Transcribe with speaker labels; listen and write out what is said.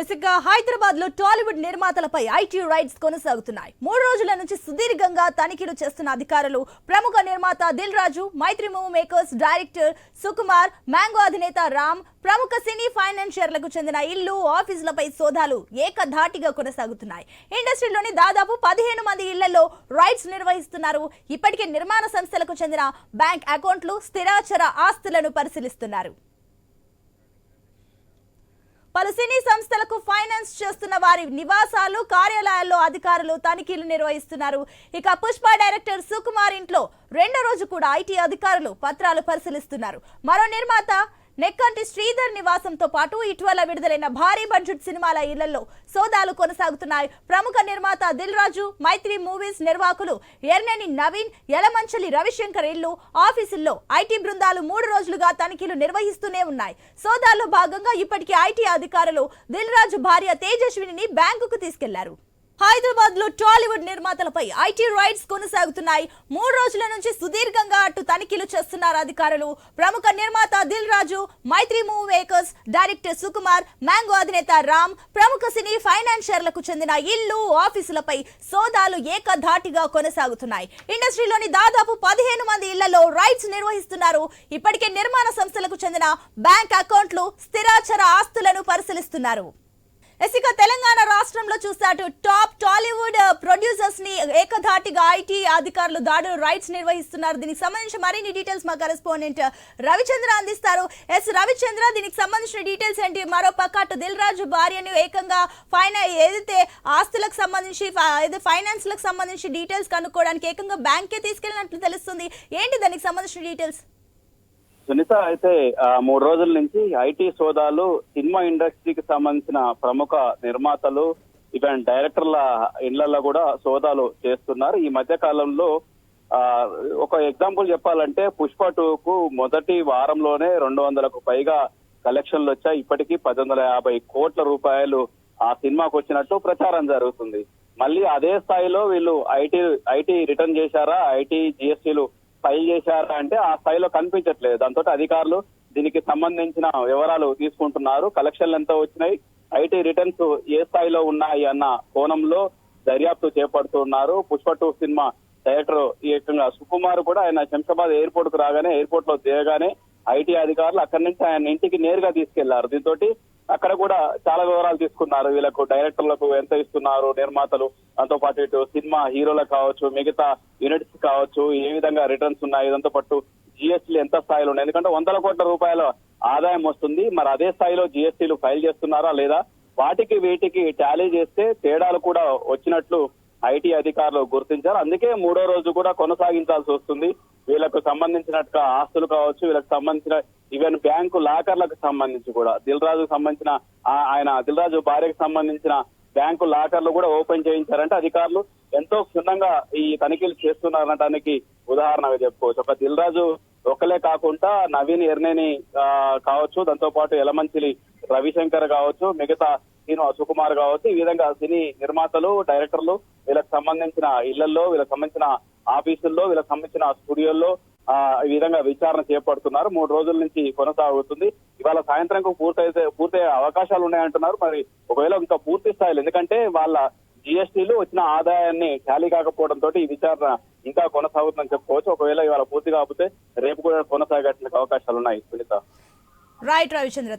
Speaker 1: ఇసుక హైదరాబాద్లో Tollywood నిర్మాతలపై IT rides కొనసాగుతున్నాయి. మూడు రోజుల నుంచి సుదీర్ఘంగా తనిఖీలు చేస్తున్న అధికారులు ప్రముఖ నిర్మాత Dil Raju Mythri movie makers director Sukumar mango అధినేత రామ్ ప్రముఖ సినీ ఫైనాన్షియర్లకు చెందిన ఇల్లు ఆఫీసులపై సోదాలు ఏకధాటిగా కొనసాగుతున్నాయి. ఇండస్ట్రీలోని దాదాపు పదిహేను మంది ఇళ్ళలో రైట్స్ నిర్వహిస్తున్నారు. ఇప్పటికే నిర్మాణ సంస్థలకు చెందిన బ్యాంక్ అకౌంట్లు స్థిరాచర ఆస్తులను పరిశీలిస్తున్నారు. పలు సినీ సంస్థలకు ఫైనాన్స్ చేస్తున్న వారి నివాసాలు కార్యాలయాల్లో అధికారులు తనిఖీలు నిర్వహిస్తున్నారు. ఇక పుష్ప డైరెక్టర్ సుకుమార్ ఇంట్లో రెండో రోజు కూడా ఐటీ అధికారులు పత్రాలు పరిశీలిస్తున్నారు. మరో నిర్మాత నెక్కంటి శ్రీధర్ నివాసంతో పాటు ఇటీవల విడుదలైన భారీ బడ్జెట్ సినిమాల ఇళ్ళలో సోదాలు కొనసాగుతున్నాయి. ప్రముఖ నిర్మాత దిల్ రాజు మైత్రి మూవీస్ నిర్వాహకులు ఎర్నేని నవీన్ యలమంచలి రవిశంకర్ ఇల్లు ఆఫీసుల్లో ఐటీ బృందాలు మూడు రోజులుగా తనిఖీలు నిర్వహిస్తూనే ఉన్నాయి. సోదాల్లో భాగంగా ఇప్పటికే ఐటీ అధికారులు దిల్ రాజు భార్య తేజస్విని బ్యాంకుకు తీసుకెళ్ళారు. హైదరాబాద్లో టాలీవుడ్ నిర్మాతలపై ఐటీ రైడ్స్ కొనసాగుతున్నాయి. మూడు రోజుల నుంచి సుదీర్ఘంగా అటు తనిఖీలు చేస్తున్నారు అధికారులు. ప్రముఖ నిర్మాత Dil Raju Mythri movie makers director Sukumar mango అధినేత రామ్ ప్రముఖ సినీ ఫైనాన్షియర్లకు చెందిన ఇల్లు ఆఫీసులపై సోదాలు ఏకధాటిగా కొనసాగుతున్నాయి. ఇండస్ట్రీలోని దాదాపు పదిహేను మంది ఇళ్ళలో రైడ్స్ నిర్వహిస్తున్నారు. ఇప్పటికే నిర్మాణ సంస్థలకు చెందిన బ్యాంక్ అకౌంట్లు స్థిరాచర ఆస్తులను పరిశీలిస్తున్నారు. ఇక తెలంగాణ రాష్ట్రంలో చూస్తే అటు టాప్ టాలీవుడ్ ప్రొడ్యూసర్స్ని ఏకధాటిగా ఐటీ అధికారులు దాడులు రైట్స్ నిర్వహిస్తున్నారు. దీనికి సంబంధించి మరిన్ని డీటెయిల్స్ మా కరెస్పాండెంట్ రవిచంద్ర అందిస్తారు. ఎస్ రవిచంద్ర దీనికి సంబంధించిన డీటెయిల్స్ ఏంటి? మరో పక్క అటు దిల్ రాజు భార్యను ఏకంగా ఫైన ఏదైతే ఆస్తులకు సంబంధించి ఏదైతే ఫైనాన్స్లకు సంబంధించి డీటెయిల్స్ కనుక్కోవడానికి ఏకంగా బ్యాంకే తీసుకెళ్ళినట్లు తెలుస్తుంది. ఏంటి దానికి సంబంధించిన డీటెయిల్స్?
Speaker 2: సునీత అయితే మూడు రోజుల నుంచి ఐటీ సోదాలు సినిమా ఇండస్ట్రీకి సంబంధించిన ప్రముఖ నిర్మాతలు ఈవెన్ డైరెక్టర్ల ఇళ్ళలో కూడా సోదాలు చేస్తున్నారు. ఈ మధ్య కాలంలో ఆ, ఒక ఎగ్జాంపుల్ చెప్పాలంటే పుష్ప టూకు మొదటి వారంలోనే రెండు వందలకు పైగా కలెక్షన్లు వచ్చాయి. ఇప్పటికీ పది వందల యాభై కోట్ల రూపాయలు ఆ సినిమాకు వచ్చినట్టు ప్రచారం జరుగుతుంది. మళ్ళీ అదే స్థాయిలో వీళ్ళు ఐటీ ఐటీ రిటర్న్ చేశారా? ఐటీ జిఎస్టీలు ఫైల్ చేశారా అంటే ఆ స్థాయిలో కనిపించట్లేదు. దాంతో అధికారులు దీనికి సంబంధించిన వివరాలు తీసుకుంటున్నారు. కలెక్షన్లు ఎంత వచ్చినాయి? ఐటీ రిటర్న్స్ ఏ స్థాయిలో ఉన్నాయి అన్న కోణంలో దర్యాప్తు చేపడుతున్నారు. పుష్ప టూ సినిమా డైరెక్టర్ ఏకంగా సుకుమార్ కూడా ఆయన శంషాబాద్ ఎయిర్పోర్ట్కు రాగానే ఎయిర్పోర్ట్లో దిగగానే ఐటీ అధికారులు అక్కడి నుంచి ఆయన ఇంటికి నేరుగా తీసుకెళ్ళారు. దీంతో అక్కడ కూడా చాలా వివరాలు తీసుకున్నారు. వీళ్ళకు డైరెక్టర్లకు ఎంత ఇస్తున్నారు నిర్మాతలు దాంతో పాటు ఇటు సినిమా హీరోలకు కావచ్చు మిగతా యూనిట్స్ కావచ్చు ఏ విధంగా రిటర్న్స్ ఉన్నాయి దాంతో పాటు జిఎస్టీలు ఎంత స్థాయిలో ఉన్నాయి? ఎందుకంటే వందల కోట్ల రూపాయల ఆదాయం వస్తుంది. మరి అదే స్థాయిలో జిఎస్టీలు ఫైల్ చేస్తున్నారా లేదా? వాటికి వీటికి టాలీ చేస్తే తేడాలు కూడా వచ్చినట్లు ఐటీ అధికారులు గుర్తించారు. అందుకే మూడో రోజు కూడా కొనసాగించాల్సి వస్తుంది. వీళ్ళకు సంబంధించినట్టుగా ఆస్తులు కావచ్చు వీళ్ళకి సంబంధించిన ఈవెన్ బ్యాంకు లాకర్లకు సంబంధించి కూడా. దిల్ రాజుకు సంబంధించిన ఆయన దిల్ రాజు భార్యకు సంబంధించిన బ్యాంకు లాకర్లు కూడా ఓపెన్ చేయించారంటే అధికారులు ఎంతో క్షుణ్ణంగా ఈ తనిఖీలు చేస్తున్నారనడానికి ఉదాహరణగా చెప్పుకోవచ్చు. ఒక దిల్ రాజు ఒక్కలే కాకుండా నవీన్ ఎర్నేని ఆ, కావచ్చు దాంతో పాటు ఎలమంచిలి రవిశంకర్ కావచ్చు మిగతా నేను సుకుమార్ కావచ్చు ఈ విధంగా సినీ నిర్మాతలు డైరెక్టర్లు వీళ్ళకి సంబంధించిన ఇళ్ళలో వీళ్ళకి సంబంధించిన ఆఫీసుల్లో వీళ్ళకి సంబంధించిన స్టూడియోల్లో ఆ, ఈ విధంగా విచారణ చేపడుతున్నారు. మూడు రోజుల నుంచి కొనసాగుతుంది. ఇవాళ సాయంత్రంకు పూర్తయితే పూర్తయ్యే అవకాశాలు ఉన్నాయంటున్నారు. మరి ఒకవేళ ఇంకా పూర్తి స్థాయిలో ఎందుకంటే వాళ్ళ జిఎస్టీలు వచ్చిన ఆదాయాన్ని టాలీ కాకపోవడంతో ఈ విచారణ ఇంకా కొనసాగుతుందని చెప్పుకోవచ్చు. ఒకవేళ ఇవాళ పూర్తి కాకపోతే రేపు కూడా కొనసాగేటువంటి అవకాశాలు ఉన్నాయి. సునీత.
Speaker 1: రైట్ రవిచంద్ర